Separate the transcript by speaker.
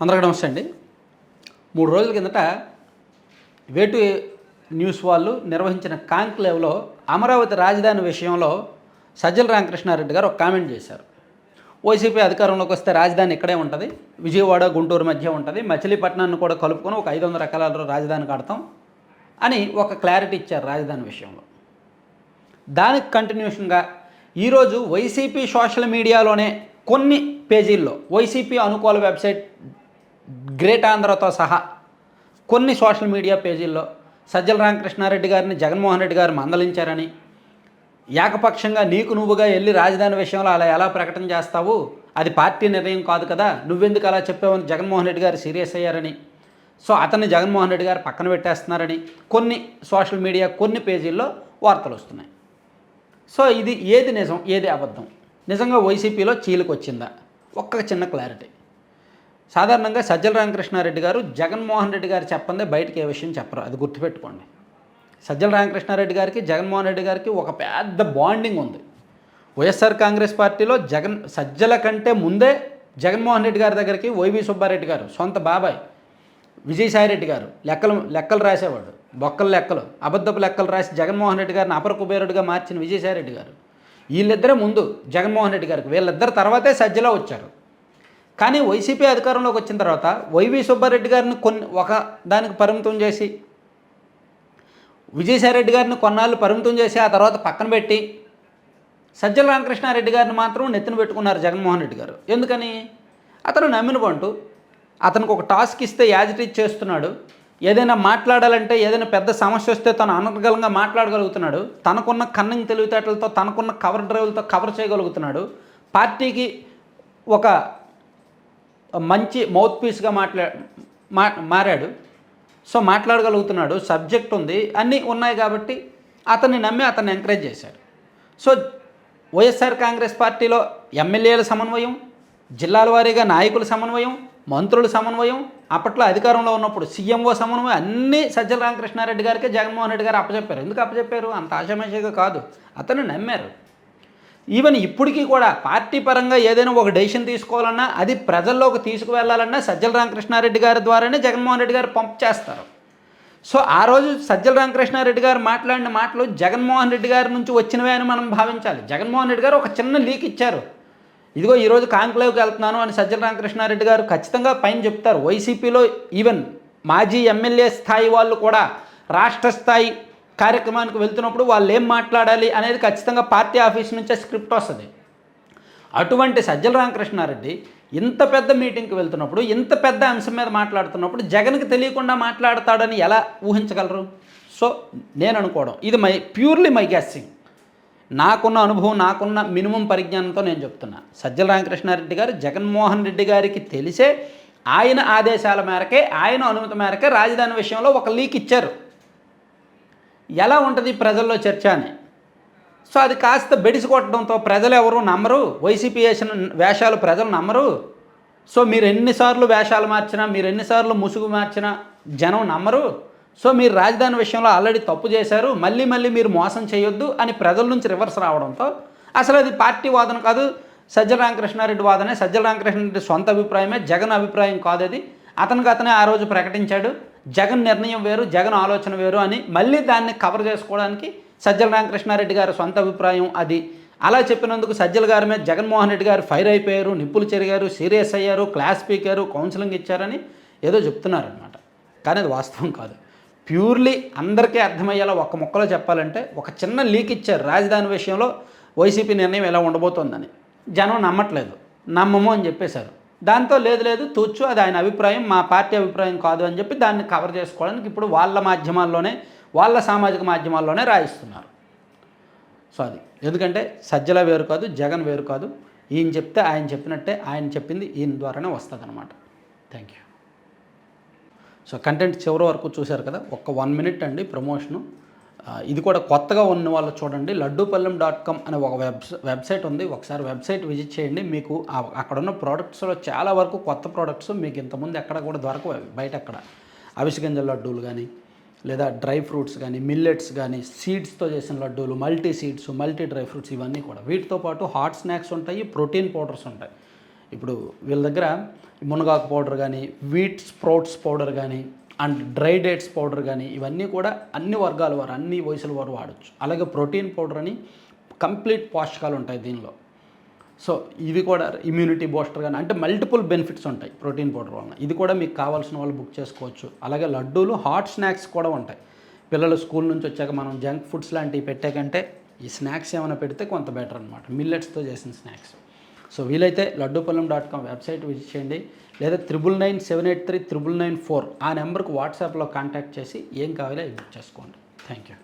Speaker 1: అందరికీ నమస్తే అండి. మూడు రోజుల కిందట వేటు న్యూస్ వాళ్ళు నిర్వహించిన కాంక్లేవ్లో అమరావతి రాజధాని విషయంలో సజ్జల రామకృష్ణారెడ్డి గారు ఒక కామెంట్ చేశారు. వైసీపీ అధికారంలోకి వస్తే రాజధాని ఇక్కడే ఉంటుంది. విజయవాడ గుంటూరు మధ్య ఉంటుంది. మచిలీపట్నాన్ని కూడా కలుపుకొని ఒక ఐదు వందల ఎకరాల రాజధాని కడతాం అని ఒక క్లారిటీ ఇచ్చారు రాజధాని విషయంలో. దానికి కంటిన్యూషన్గా ఈరోజు వైసీపీ సోషల్ మీడియాలోనే కొన్ని పేజీల్లో వైసీపీ అనుకూల వెబ్సైట్ గ్రేట్ ఆంధ్రతో సహా కొన్ని సోషల్ మీడియా పేజీల్లో సజ్జల రామకృష్ణారెడ్డి గారిని జగన్మోహన్ రెడ్డి గారు మందలించారని ఏకపక్షంగా నీకు నువ్వుగా వెళ్ళి రాజధాని విషయంలో అలా ఎలా ప్రకటన చేస్తావు? అది పార్టీ నిర్ణయం కాదు కదా నువ్వెందుకు అలా చెప్పావని జగన్మోహన్ రెడ్డి గారు సీరియస్ అయ్యారని. సో అతన్ని జగన్మోహన్ రెడ్డి గారు పక్కన పెట్టేస్తున్నారని కొన్ని సోషల్ మీడియా కొన్ని పేజీల్లో వార్తలు వస్తున్నాయి. సో ఇది ఏది నిజం ఏది అబద్ధం? నిజంగా వైసీపీలో చీలికొచ్చిందా? ఒక్క చిన్న క్లారిటీ. సాధారణంగా సజ్జల రామకృష్ణారెడ్డి గారు జగన్మోహన్ రెడ్డి గారు చెప్పందే బయటకి ఏ విషయం చెప్పరు. అది గుర్తుపెట్టుకోండి. సజ్జల రామకృష్ణారెడ్డి గారికి జగన్మోహన్ రెడ్డి గారికి ఒక పెద్ద బాండింగ్ ఉంది. వైఎస్ఆర్ కాంగ్రెస్ పార్టీలో జగన్ సజ్జల కంటే ముందే జగన్మోహన్ రెడ్డి గారి దగ్గరికి వైవి సుబ్బారెడ్డి గారు సొంత బాబాయ్ విజయసాయిరెడ్డి గారు లెక్కలు లెక్కలు రాసేవాడు. బొక్కల లెక్కలు అబద్ధపు లెక్కలు రాసి జగన్మోహన్ రెడ్డి గారిని అపర కుబేరుడిగా మార్చిన విజయసాయిరెడ్డి గారు. వీళ్ళిద్దరే ముందు జగన్మోహన్ రెడ్డి గారికి వీళ్ళిద్దరు తర్వాతే సజ్జలో వచ్చారు. కానీ వైసీపీ అధికారంలోకి వచ్చిన తర్వాత వైవి సుబ్బారెడ్డి గారిని కొన్ని ఒక దానికి పరిమితం చేసి విజయసాయిరెడ్డి గారిని కొన్నాళ్ళు పరిమితం చేసి ఆ తర్వాత పక్కన పెట్టి సజ్జల రామకృష్ణారెడ్డి గారిని మాత్రం నెత్తిన పెట్టుకున్నారు జగన్మోహన్ రెడ్డి గారు. ఎందుకని? అతను నమ్మిన పంటు అతనికి ఒక టాస్క్ ఇస్తే యాజిటీజ్ చేస్తున్నాడు. ఏదైనా మాట్లాడాలంటే ఏదైనా పెద్ద సమస్య వస్తే తను అనర్గలంగా మాట్లాడగలుగుతున్నాడు. తనకున్న కన్నింగ్ తెలివితేటలతో తనకున్న కవర్ డ్రైవ్లతో కవర్ చేయగలుగుతున్నాడు. పార్టీకి ఒక మంచి మౌత్ పీస్గా మాట్లా మా మారాడు. సో మాట్లాడగలుగుతున్నాడు. సబ్జెక్ట్ ఉంది. అన్నీ ఉన్నాయి కాబట్టి అతన్ని నమ్మి అతన్ని ఎంకరేజ్ చేశాడు. సో వైఎస్ఆర్ కాంగ్రెస్ పార్టీలో ఎమ్మెల్యేల సమన్వయం జిల్లాల వారీగా నాయకుల సమన్వయం మంత్రుల సమన్వయం అప్పట్లో అధికారంలో ఉన్నప్పుడు సీఎంఓ సమన్వయం అన్నీ సజ్జల రామకృష్ణారెడ్డి గారికి జగన్మోహన్ రెడ్డి గారు అప్పచెప్పారు. ఎందుకు అప్పచెప్పారు? అంత ఆశామాషిగా కాదు. అతను నమ్మారు. ఈవెన్ ఇప్పటికీ కూడా పార్టీ పరంగా ఏదైనా ఒక డెసిషన్ తీసుకోవాలన్నా అది ప్రజల్లోకి తీసుకువెళ్ళాలన్నా సజ్జల రామకృష్ణారెడ్డి గారి ద్వారానే జగన్మోహన్ రెడ్డి గారు పంప్ చేస్తారు. సో ఆ రోజు సజ్జల రామకృష్ణారెడ్డి గారు మాట్లాడిన మాటలు జగన్మోహన్ రెడ్డి గారి నుంచి వచ్చినవే అని మనం భావించాలి. జగన్మోహన్ రెడ్డి గారు ఒక చిన్న లీక్ ఇచ్చారు. ఇదిగో ఈరోజు కాంక్లేవ్కి వెళ్తున్నాను అని సజ్జల రామకృష్ణారెడ్డి గారు ఖచ్చితంగా పైన చెప్తారు. వైసీపీలో ఈవెన్ మాజీ ఎమ్మెల్యే స్థాయి వాళ్ళు కూడా రాష్ట్ర స్థాయి కార్యక్రమానికి వెళ్తున్నప్పుడు వాళ్ళు ఏం మాట్లాడాలి అనేది ఖచ్చితంగా పార్టీ ఆఫీస్ నుంచే స్క్రిప్ట్ వస్తుంది. అటువంటి సజ్జల రామకృష్ణారెడ్డి ఇంత పెద్ద మీటింగ్కి వెళ్తున్నప్పుడు ఇంత పెద్ద అంశం మీద మాట్లాడుతున్నప్పుడు జగన్కి తెలియకుండా మాట్లాడతాడని ఎలా ఊహించగలరు? సో నేను అనుకోవడం ఇది మై ప్యూర్లీ మై గ్యాసింగ్ నాకున్న అనుభవం నాకున్న మినిమం పరిజ్ఞానంతో నేను చెప్తున్నా. సజ్జల రామకృష్ణారెడ్డి గారు జగన్మోహన్ రెడ్డి గారికి తెలిసే ఆయన ఆదేశాల మేరకే ఆయన అనుమతి మేరకే రాజధాని విషయంలో ఒక లీక్ ఇచ్చారు. ఎలా ఉంటుంది ప్రజల్లో చర్చ అని? సో అది కాస్త బెడిసి కొట్టడంతో ప్రజలు ఎవరు నమ్మరు? వైసీపీ వేసిన వేషాలు ప్రజలు నమ్మరు? సో మీరు ఎన్నిసార్లు వేషాలు మార్చినా మీరు ఎన్నిసార్లు ముసుగు మార్చినా జనం నమ్మరు? సో మీరు రాజధాని విషయంలో ఆల్రెడీ తప్పు చేశారు మళ్ళీ మళ్ళీ మీరు మోసం చేయొద్దు అని ప్రజల నుంచి రివర్స్ రావడంతో అసలు అది పార్టీ వాదన కాదు సజ్జల రామకృష్ణారెడ్డి వాదనే సజ్జల రామకృష్ణారెడ్డి సొంత అభిప్రాయమే జగన్ అభిప్రాయం కాదు అది. అతనికి అతనే ఆ రోజు ప్రకటించాడు. జగన్ నిర్ణయం వేరు జగన్ ఆలోచన వేరు అని మళ్ళీ దాన్ని కవర్ చేసుకోవడానికి సజ్జల రామకృష్ణారెడ్డి గారి సొంత అభిప్రాయం అది. అలా చెప్పినందుకు సజ్జల గారి మీద జగన్మోహన్ రెడ్డి గారు ఫైర్ అయిపోయారు నిప్పులు చెరిగారు సీరియస్ అయ్యారు క్లాస్ స్పీకరు కౌన్సిలింగ్ ఇచ్చారని ఏదో చెప్తున్నారనమాట కానీ అది వాస్తవం కాదు. ప్యూర్లీ అందరికీ అర్థమయ్యేలా ఒక్క ముక్కలో చెప్పాలంటే ఒక చిన్న లీక్ ఇచ్చారు రాజధాని విషయంలో వైసీపీ నిర్ణయం ఎలా ఉండబోతోందని జనం నమ్మట్లేదు. నమ్మము అని చెప్పేశారు. దాంతో లేదు లేదు తూచు అది ఆయన అభిప్రాయం మా పార్టీ అభిప్రాయం కాదు అని చెప్పి దాన్ని కవర్ చేసుకోవడానికి ఇప్పుడు వాళ్ళ మాధ్యమాల్లోనే వాళ్ళ సామాజిక మాధ్యమాల్లోనే రాయిస్తున్నారు. సో అది. ఎందుకంటే సజ్జల వేరు కాదు జగన్ వేరు కాదు. ఈయన చెప్తే ఆయన చెప్పినట్టే ఆయన చెప్పింది ఈయన ద్వారానే వస్తుంది అనమాట థ్యాంక్ యూ సో కంటెంట్ చివరి వరకు చూశారు కదా ఒక్క వన్ మినిట్ అండి ప్రమోషను ఇది కూడా కొత్తగా ఉన్న వాళ్ళు చూడండి లడ్డూపల్లెం డాట్ కామ్ అనే ఒక వెబ్ వెబ్సైట్ ఉంది. ఒకసారి వెబ్సైట్ విజిట్ చేయండి. మీకు అక్కడ ఉన్న ప్రోడక్ట్స్లో చాలా వరకు కొత్త ప్రోడక్ట్స్ మీకు ఇంతకుముందు ఎక్కడ కూడా దొరకవు బయట అక్కడ అవిసగింజల లడ్డూలు కానీ లేదా డ్రై ఫ్రూట్స్ కానీ మిల్లెట్స్ కానీ సీడ్స్తో చేసిన లడ్డూలు multi seeds multi dry fruits ఇవన్నీ కూడా. వీటితో పాటు హాట్ స్నాక్స్ ఉంటాయి ప్రోటీన్ పౌడర్స్ ఉంటాయి. ఇప్పుడు వీళ్ళ దగ్గర మునగాకు పౌడర్ కానీ వీట్ స్ప్రౌట్స్ పౌడర్ కానీ అండ్ డ్రై డేట్స్ పౌడర్ కానీ ఇవన్నీ కూడా అన్ని వర్గాల వారు అన్ని వయసుల వారు వాడచ్చు. అలాగే ప్రోటీన్ పౌడర్ అని కంప్లీట్ పోషకాలు ఉంటాయి దీనిలో. సో ఇవి కూడా ఇమ్యూనిటీ బూస్టర్ కానీ అంటే మల్టిపుల్ బెనిఫిట్స్ ఉంటాయి ప్రోటీన్ పౌడర్ వలన. ఇది కూడా మీకు కావాల్సిన వాళ్ళు బుక్ చేసుకోవచ్చు. అలాగే లడ్డూలు హాట్ స్నాక్స్ కూడా ఉంటాయి. పిల్లలు స్కూల్ నుంచి వచ్చాక మనం జంక్ ఫుడ్స్ లాంటివి పెట్టాకంటే ఈ స్నాక్స్ ఏమైనా పెడితే కొంత బెటర్ అనమాట మిల్లెట్స్తో చేసిన స్నాక్స్. సో వీలైతే Laddupallam dot com website visit చేయండి. లేదా triple nine seven eight three triple nine four ఆ నెంబర్కి వాట్సాప్లో కాంటాక్ట్ చేసి ఏం కావాలో బుక్ చేసుకోండి. Thank you